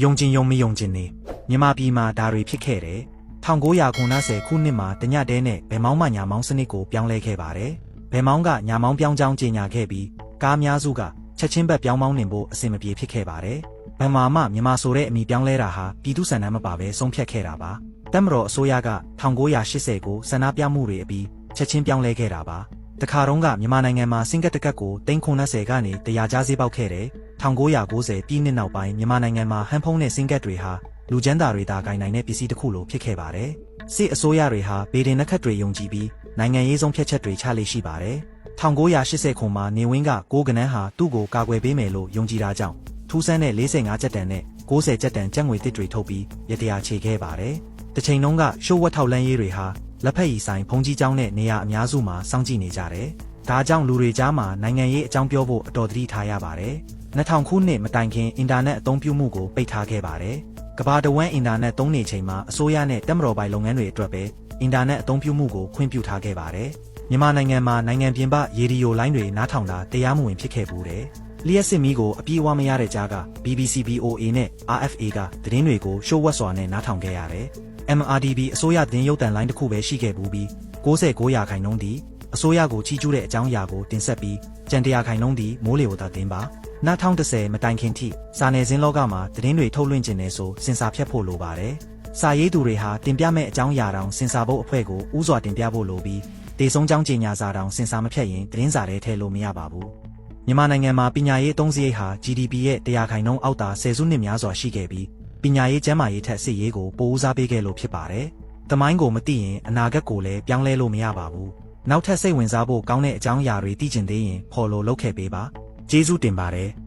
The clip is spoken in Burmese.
ယုံကျင်ယုံမယုံကျင်နေမြန်မာပြည်မှာဒါတွေဖြစ်ခဲ့တယ်1990ခုနှစ်မှာတညတဲနဲ့ဘယ်မောင်းမှညာမောင်းစနစ်ကိုပြောင်းလဲခဲ့ပါတယ်ဘယ်မောင်းကညာမောင်းပြောင်းကြောင်းကြီးညာခဲ့ပြီးကားအများစုကချက်ချင်းဘက်ပြောင်းမောင်းနေဖို့အဆင်မပြေဖြစ်ခဲ့ပါတယ်ဘယ်မှာမှမြန်မာဆိုတဲ့အမိပြောင်းလဲတာဟာပြည်သူ့ဆန္ဒမပါဘဲဆုံးဖြတ်ခဲ့တာပါတက်မတော်အစိုးရက1980ကိုဆန္ဒပြမှုတွေအပြီးချက်ချင်းပြောင်းလဲခဲ့တာပါ တခါတုန်းကမြန်မာနိုင်ငံမှာစင်ကတ်တကတ်ကို390ကနေတရားကြားစေးပေါက်ခဲ့တယ်1990ပြည်နှစ်နောက်ပိုင်းမြန်မာနိုင်ငံမှာဟန်ဖုံးတဲ့စင်ကတ်တွေဟာလူကျန်းသားတွေသာဂိုင်နိုင်တဲ့ပစ္စည်းတစ်ခုလိုဖြစ်ခဲ့ပါတယ်စစ်အစိုးရတွေဟာဗေဒင်နှက်ခတ်တွေယုံကြည်ပြီးနိုင်ငံရေးဆုံးဖြတ်ချက်တွေချလေ့ရှိပါတယ်1980ခုမှာနေဝင်းကကိုးကနန်းဟာသူ့ကိုကာကွယ်ပေးမယ်လို့ယုံကြည်တာကြောင့်ထူးဆန်းတဲ့45ကျပ်တန်နဲ့60ကျပ်တန်ကြက်ငွေတစ်တွေထုတ်ပြီးရတရားချေခဲ့ပါတယ်။တစ်ချိန်လုံးကရှိုးဝက်ထောက်လန်းရေးတွေဟာ လက်ဖက်ရည်ဆိုင်ဖုန်ကြီးကျောင်းနဲ့နေရာအများစုမှာစောင့်ကြည့်နေကြတယ်။ဒါကြောင့်လူတွေကြားမှာနိုင်ငံရေးအကြောင်းပြောဖို့အတော်တတိထားရပါတယ်။2000ခုနှစ်မတိုင်ခင်အင်တာနက်အသုံးပြုမှုကိုပိတ်ထားခဲ့ပါတယ်။ကမ္ဘာတဝန်းအင်တာနက်သုံးနေချိန်မှာအစိုးရနဲ့တက်မတော်ပိုင်လုပ်ငန်းတွေအတွက်ပဲအင်တာနက်အသုံးပြုမှုကိုခွင့်ပြုထားခဲ့ပါတယ်။မြန်မာနိုင်ငံမှာနိုင်ငံပြင်ပရေဒီယိုလိုင်းတွေနားထောင်တာတရားမဝင်ဖြစ်ခဲ့ဘူးတယ်။ လျှက်စစ်မီးကိုအပြေးအဝမရတဲ့ကြားက BBC BOA နဲ့ RFA ကသတင်းတွေကိုရှိုးဝက်စွာနဲ့နားထောင်ခဲ့ရတယ်။ MRDB အစိုးရသတင်းရုပ်သံလိုင်းတစ်ခုပဲရှိခဲ့ဘူးပြီး69ရာခိုင်နှုန်းဒီအစိုးရကိုချီးကျူးတဲ့အကြောင်းအရာကိုတင်ဆက်ပြီးကြံတရာခိုင်နှုန်းဒီမိုးလေဝသတင်ပါ2010မတိုင်ခင်ထိစာနယ်ဇင်းလောကမှာသတင်းတွေထုတ်လွှင့်ကျင်နေဆိုစင်စာဖြတ်ဖို့လိုပါတယ်။စာရေးသူတွေဟာတင်ပြမဲ့အကြောင်းအရာတောင်စင်စာဖို့အဖွဲ့ကိုဥစွာတင်ပြဖို့လိုပြီးတေဆုံးကြောင်းကြေညာစာတောင်စင်စာမဖြတ်ရင်သတင်းစာထဲထည့်လို့မရပါဘူး။ မြန်မာနိုင်ငံမှာပညာရေးအသုံးစရိတ်ဟာ GDP ရဲ့တရားခိုင်နှုန်းအောက်သာဆယ်စုနှစ်များစွာရှိခဲ့ပြီးပညာရေးကျန်းမာရေးထက်စစ်ရေးကိုပိုဦးစားပေးခဲ့လို့ဖြစ်ပါတယ်။တမိုင်းကိုမသိရင်အနာဂတ်ကိုလည်းပြောင်းလဲလို့မရပါဘူး။နောက်ထပ်စိတ်ဝင်စားဖို့ကောင်းတဲ့အကြောင်းအရာတွေသိကျင်သေးရင်ဖော်လို့လုပ်ခဲ့ပေးပါ။ကျေးဇူးတင်ပါတယ်။